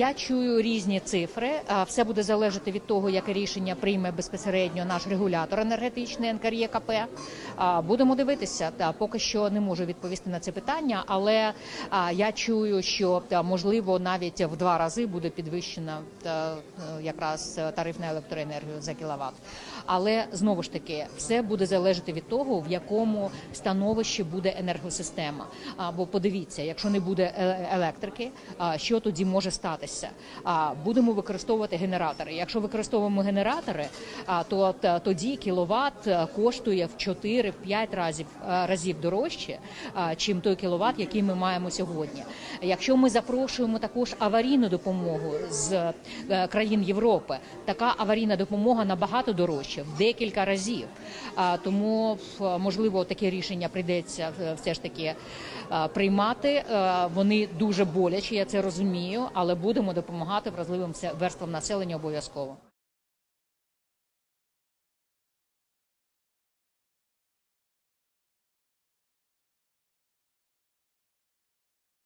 Я чую різні цифри. Все буде залежати від того, яке рішення прийме безпосередньо наш регулятор енергетичний НКРЄКП. Будемо дивитися. Та поки що не можу відповісти на це питання, але я чую, що можливо навіть в два рази буде підвищена е, якраз е, тариф на електроенергію за кіловат. Але знову ж таки, все буде залежати від того, в якому становищі буде енергосистема. Бо подивіться, якщо не буде е- електрики, що тоді може статися? Будемо використовувати генератори. Якщо використовуємо генератори, то тоді кіловат коштує в 4-5 разів е, разів разів дорожче, чим той кіловат, який ми маємо сьогодні. Якщо ми запрошуємо також аварійну допомогу з е, країн Європи, така аварійна допомога набагато дорожча в декілька разів. Тому можливо таке рішення прийдеться е, все ж таки е, приймати. Е, Вони дуже болячі, я це розумію, але будемо допомагати вразливим верствам населення обов'язково.